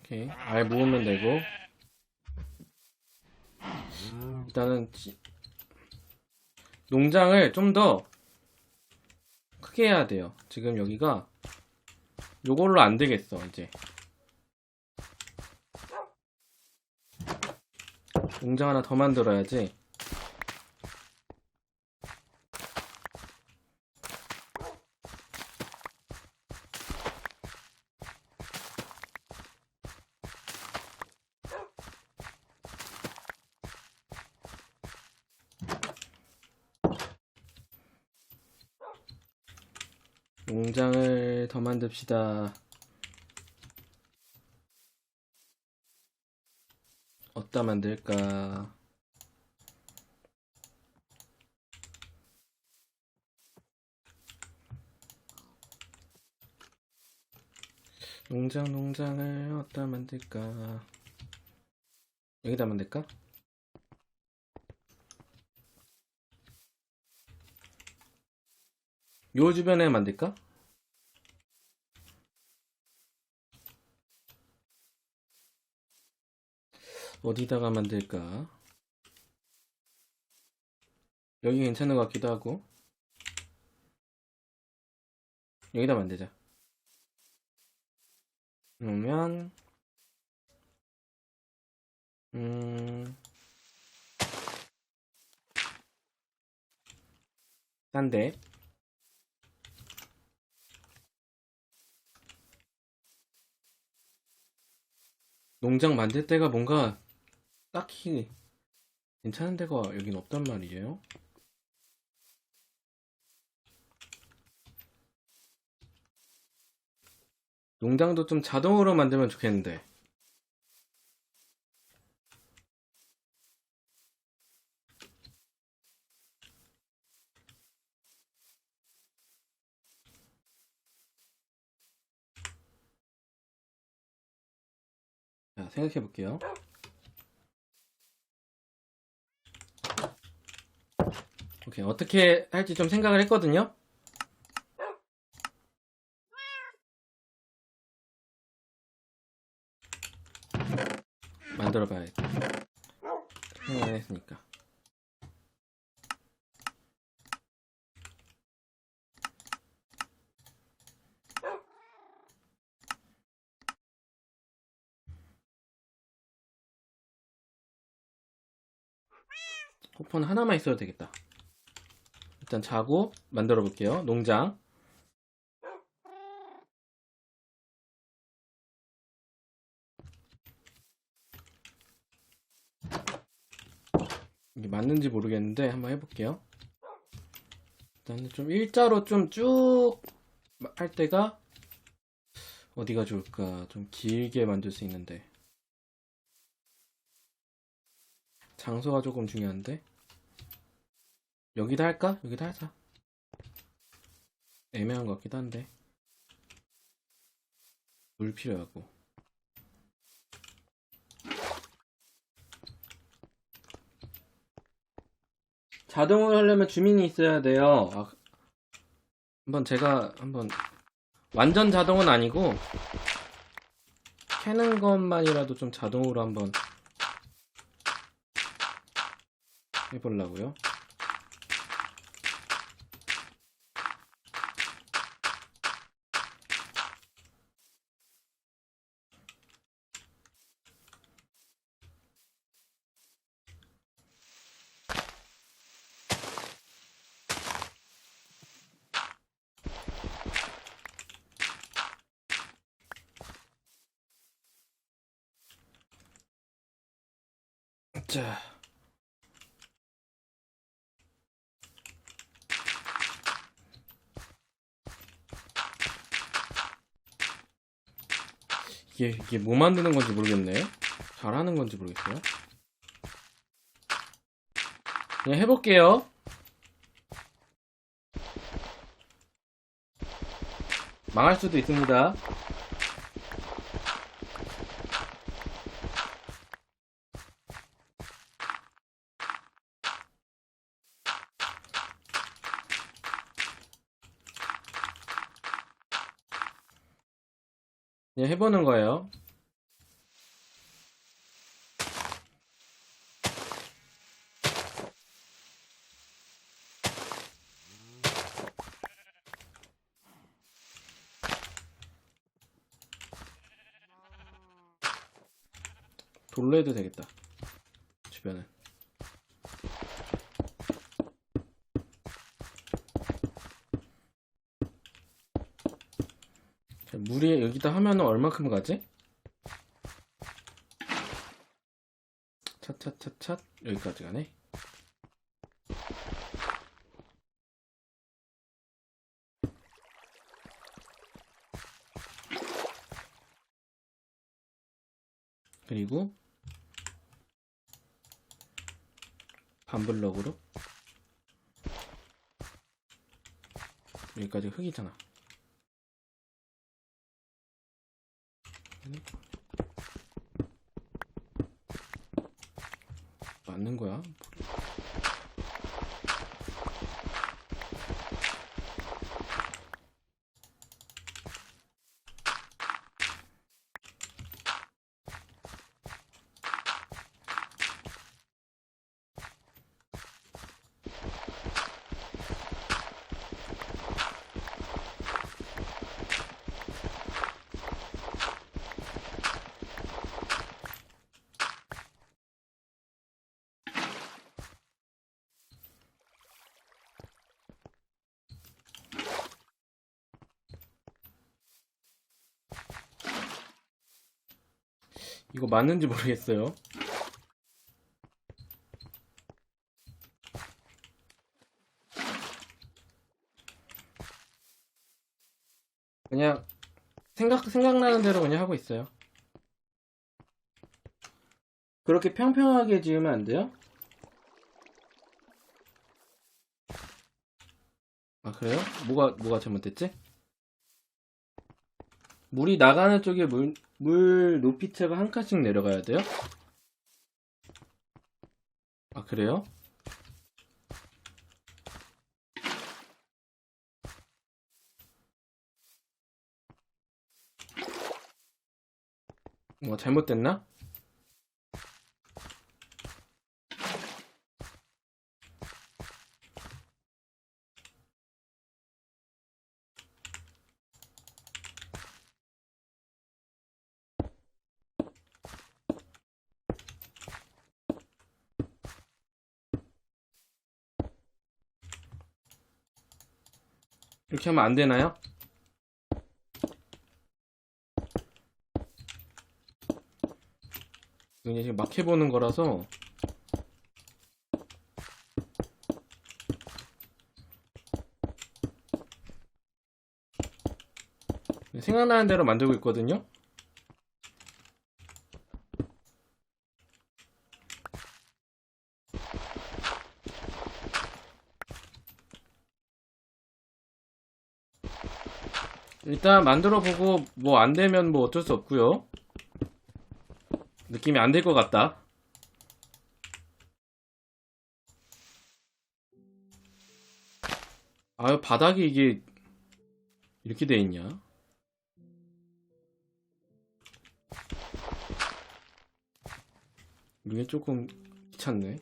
오케이. 알 모으면 되고. 일단은 지- 농장을 좀 더 크게 해야 돼요. 지금 여기가 요걸로 안 되겠어 이제. 농장 하나 더 만들어야지 농장을 더 만듭시다. 어디다 만들까? 농장, 농장을 어디다 만들까? 여기다 만들까? 요 주변에 만들까? 어디다가 만들까? 여기 괜찮은 것 같기도 하고 여기다 만들자 그러면 음 딴데 농장 만들 때가 뭔가 딱히 괜찮은 데가 여긴 없단 말이에요. 농장도 좀 자동으로 만들면 좋겠는데. 생각해 볼게요. 오케이, 어떻게 할지 좀 생각을 했거든요? 만들어 봐야겠다. 생각을 했으니까. 쿠폰 하나만 있어도 되겠다. 일단 자고 만들어 볼게요. 농장. 이게 맞는지 모르겠는데 한번 해볼게요. 일단 좀 일자로 좀 쭉 할 때가 어디가 좋을까? 좀 길게 만들 수 있는데 장소가 조금 중요한데 여기다 할까? 여기다 하자. 애매한 것 같기도 한데 물 필요하고 자동으로 하려면 주민이 있어야 돼요. 아, 한번 제가 한번 완전 자동은 아니고 캐는 것만이라도 좀 자동으로 한번 해보려고요. 자. 이게, 이게 뭐 만드는 건지 모르겠네. 잘하는 건지 모르겠어요. 그냥 해볼게요. 망할 수도 있습니다. 그냥 해보는 거예요. 돌로 해도 되겠다. 주변은. 자, 물이 여기다 하면은 얼마큼 가지? 차차차차 여기까지 가네. 그리고 반블럭으로 여기까지 흙이잖아. 맞는 거야? 이거 맞는지 모르겠어요. 그냥 생각 생각나는 대로 그냥 하고 있어요. 그렇게 평평하게 지으면 안 돼요? 아 그래요? 뭐가 뭐가 잘못됐지? 물이 나가는 쪽에 물, 물 높이차가 한 칸씩 내려가야 돼요? 아, 그래요? 뭐 잘못됐나? 이렇게 하면 안 되나요? 이게 지금 막 해보는 거라서 생각나는 대로 만들고 있거든요. 일단 만들어 보고 뭐 안 되면 뭐 어쩔 수 없고요. 느낌이 안 될 것 같다. 아유 바닥이 이게 이렇게 돼 있냐? 이게 조금 귀찮네.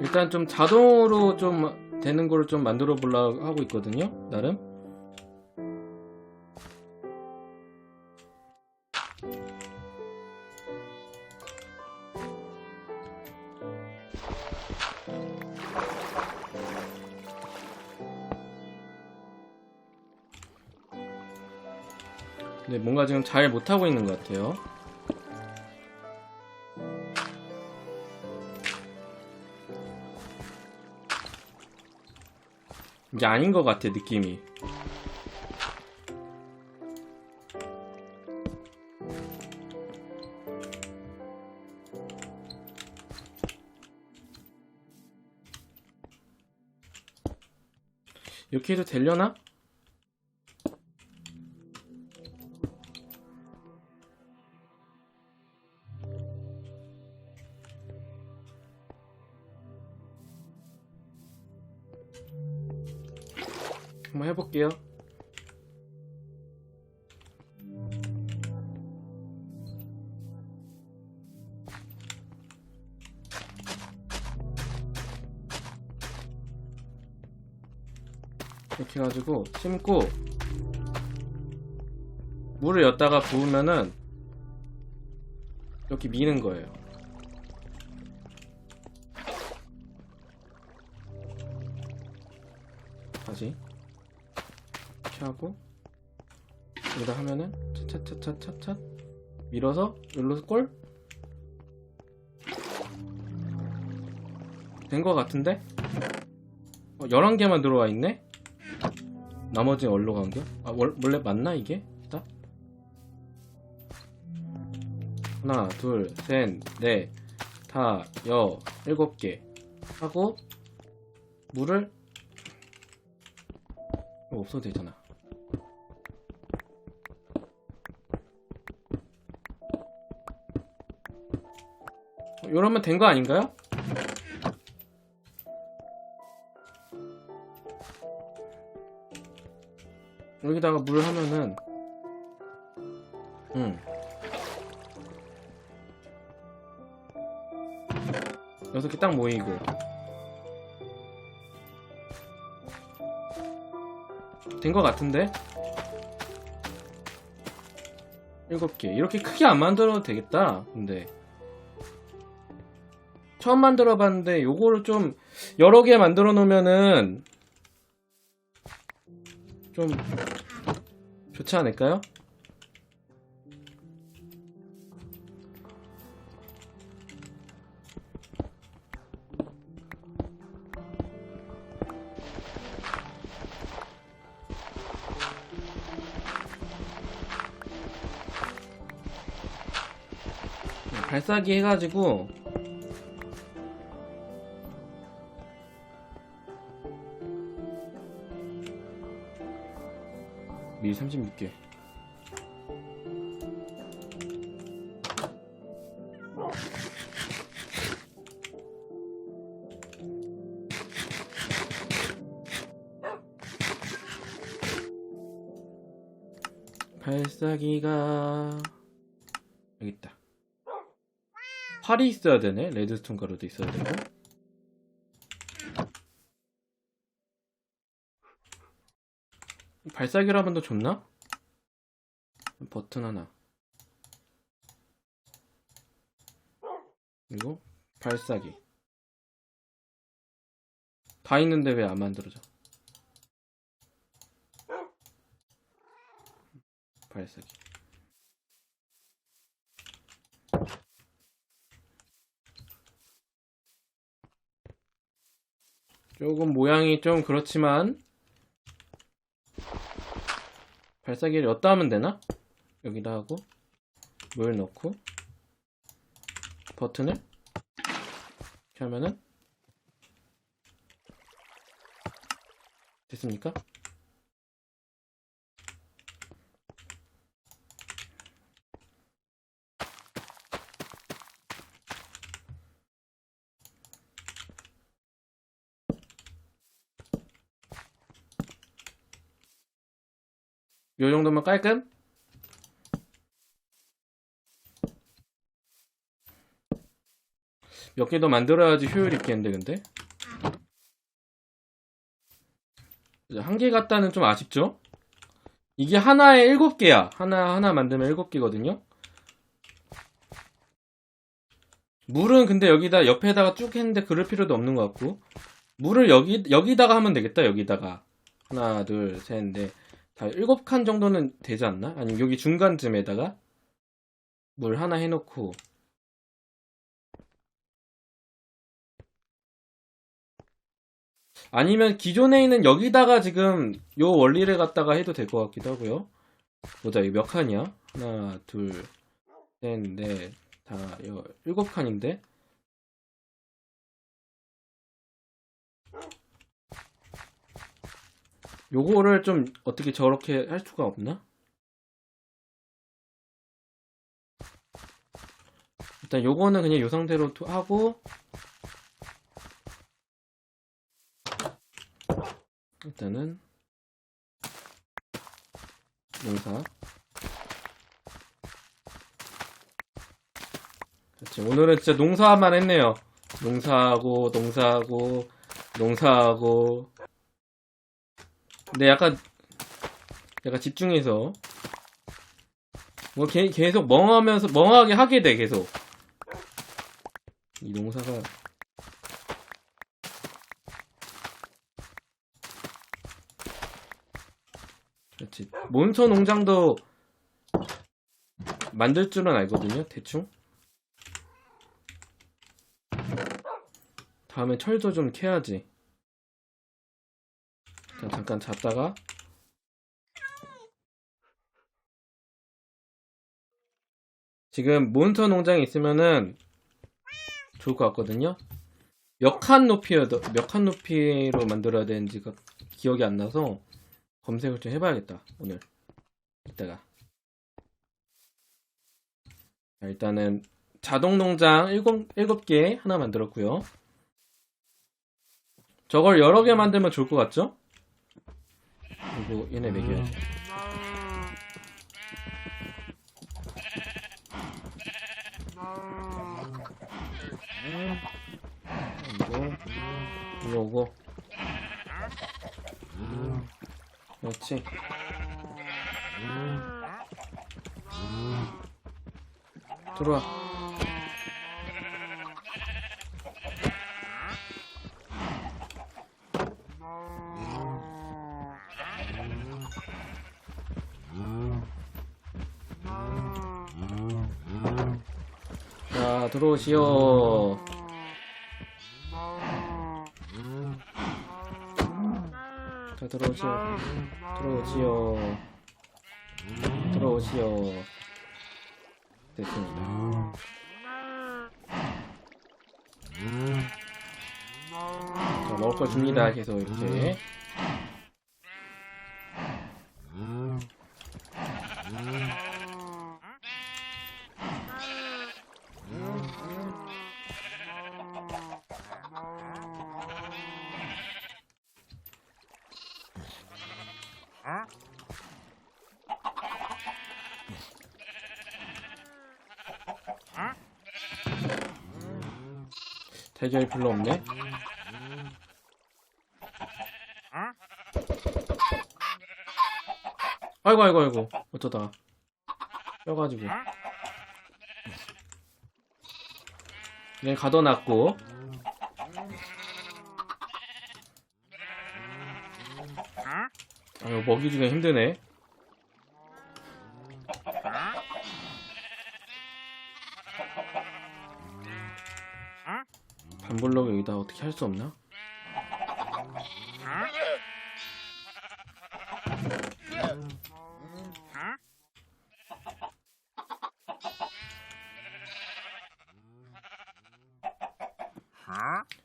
일단 좀 자동으로 좀 되는 거를 좀 만들어 보려고 하고 있거든요. 나름. 근데 뭔가 지금 잘 못하고 있는 것 같아요. 이게 아닌 것 같아, 느낌이. 이렇게 해도 되려나? 심고 물을 엿다가 부으면은 이렇게 미는 거예요. 다시 이렇게 하고 여기다 하면은 차차차차차차 밀어서 여기로 골? 된거 같은데? 어, 11개만 들어와 있네? 나머지 어디로 간 게? 아, 월- 원래 맞나 이게? 딱? 하나, 둘, 셋, 넷, 다, 여, 일곱 개 하고 물을 없어도 되잖아. 어, 이러면 된 거 아닌가요? 여기다가 물 하면은 음 여섯 개 딱 모이고. 된 것 같은데? 일곱 개. 이렇게 크게 안 만들어도 되겠다 근데. 처음 만들어 봤는데 요거를 좀 여러 개 만들어 놓으면은 좀 좋지 않을까요? 네, 발사기 해가지고 36개 발사기가. 여기 있다. 활이 있어야 되네. 레드스톤 가루도 있어야 되고 발사기로 하면 더 좋나? 버튼 하나. 그리고 발사기. 다 있는데 왜 안 만들어져? 발사기. 조금 모양이 좀 그렇지만 발사기를 엿다 하면 되나? 여기다 하고 물 넣고 버튼을 이렇게 하면은 됐습니까? 요 정도면 깔끔? 몇 개 더 만들어야지 효율 있겠는데 근데? 한 개 같다는 좀 아쉽죠? 이게 하나에 일곱 개야. 하나 하나 만들면 일곱 개거든요. 물은 근데 여기다 옆에다가 쭉 했는데 그럴 필요도 없는 것 같고. 물을 여기 여기다가 하면 되겠다 여기다가. 하나 둘셋넷 다 일곱 칸 정도는 되지 않나? 아니면 여기 중간쯤에다가 물 하나 해놓고 아니면 기존에 있는 여기다가 지금 요 원리를 갖다가 해도 될 것 같기도 하고요. 보자, 이거 몇 칸이야? 하나, 둘, 셋, 넷, 다, 여, 일곱 칸인데? 요거를 좀 어떻게 저렇게 할 수가 없나? 일단 요거는 그냥 요 상태로 두- 하고 일단은 농사. 그렇지. 오늘은 진짜 농사만 했네요. 농사하고, 농사하고, 농사하고. 근데 약간, 약간 집중해서. 뭐, 개- 계속 멍하면서, 멍하게 하게 돼, 계속. 이 농사가. 그렇지. 몬스터 농장도 만들 줄은 알거든요, 대충. 다음에 철도 좀 캐야지. 자, 잠깐 잤다가. 지금 몬스터 농장에 있으면은 좋을 것 같거든요. 몇 칸 높이여, 몇칸 높이로 만들어야 되는지가 기억이 안 나서 검색을 좀 해봐야겠다, 오늘. 이따가. 자, 일단은 자동 농장 7, 7개 하나 만들었고요. 저걸 여러 개 만들면 좋을 것 같죠? 그리고 얘네 먹여야지. 이거, 이거 오고. 그렇지. 들어와. 자, 들어오시오. 자, 들어오시오. 들어오시오. 들어오시오. 됐습니다. 자, 먹을 거 줍니다. 계속 이렇게. 대결이 별로 없네. 아이고 아이고 아이고. 어쩌다. 뼈가지고. 그냥 가둬놨고. 아유 먹이 주기 힘드네 할수 없나?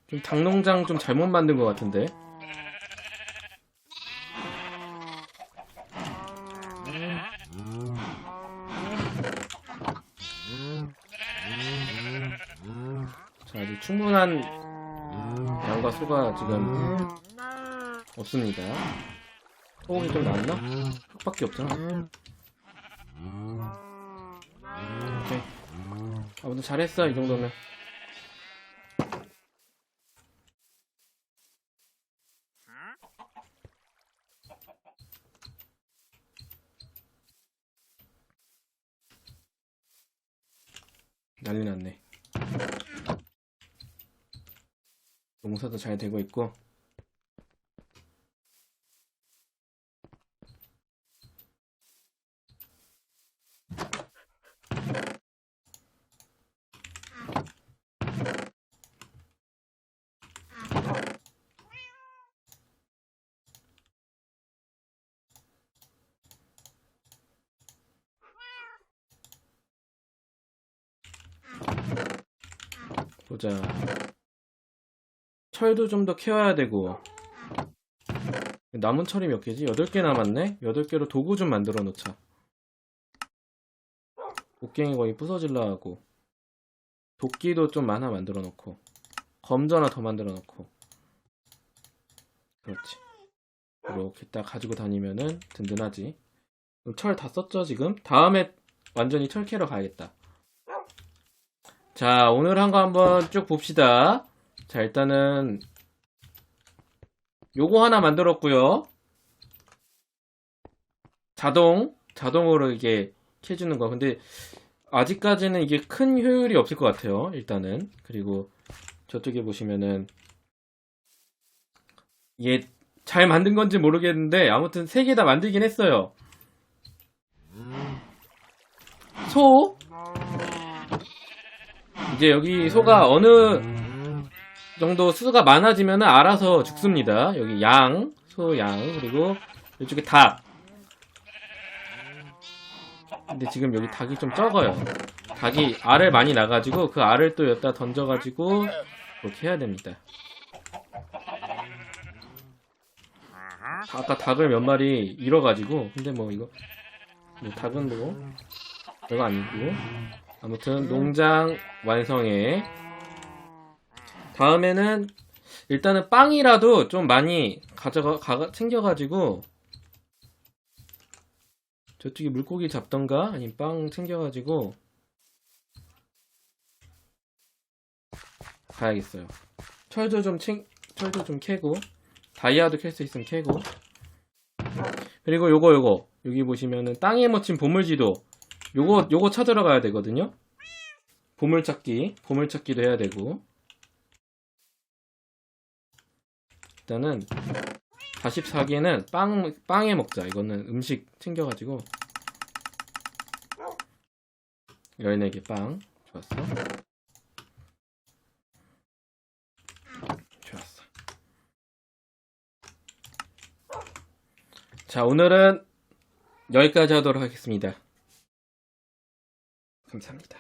좀 닭농장 좀 잘못 만든 것 같은데. 자, 아직 충분한 양과 수가 지금 없습니다. 소고기 좀 나왔나? 흙밖에 없잖아. 오케이. 아무튼 잘했어, 이 정도면. 난리 났네. 농사도 잘 되고 있고. 보자. 철도 좀 더 캐와야 되고. 남은 철이 몇 개지? 8개 남았네? 8개로 도구 좀 만들어 놓자. 곡괭이 거의 부서질라 하고. 도끼도 좀 많아 만들어 놓고. 하나 더 만들어 놓고. 그렇지. 이렇게 딱 가지고 다니면은 든든하지. 철 다 썼죠, 지금? 다음에 완전히 철 캐러 가야겠다. 자, 오늘 한 거 한번 쭉 봅시다. 자, 일단은, 요거 하나 만들었고요 자동, 자동으로 이게 캐주는 거. 근데, 아직까지는 이게 큰 효율이 없을 것 같아요, 일단은. 그리고, 저쪽에 보시면은, 이게 잘 만든 건지 모르겠는데, 아무튼 세 개 다 만들긴 했어요. 소, 이제 여기 소가 어느 정도 수가 많아지면 알아서 죽습니다. 여기 양, 소, 양, 그리고 이쪽에 닭. 근데 지금 여기 닭이 좀 적어요. 닭이 알을 많이 나가지고 그 알을 또 여기다 던져가지고 그렇게 해야 됩니다. 아까 닭을 몇 마리 잃어가지고 근데 뭐 이거 뭐 닭은 뭐 이거 아니고 아무튼 농장 완성해 다음에는 일단은 빵이라도 좀 많이 가져가 가, 챙겨가지고 저쪽에 물고기 잡던가 아니면 빵 챙겨가지고 가야겠어요. 철도 좀 챙, 철도 좀 캐고 다이아도 캘 수 있으면 캐고 그리고 요거 요거 여기 보시면은 땅에 묻힌 보물지도 요거 요거 찾으러 가야 되거든요. 보물찾기 보물찾기도 해야 되고 일단은 44개는 빵 빵에 먹자. 이거는 음식 챙겨가지고 14개 빵 좋았어. 좋았어. 자, 오늘은 여기까지 하도록 하겠습니다. 감사합니다.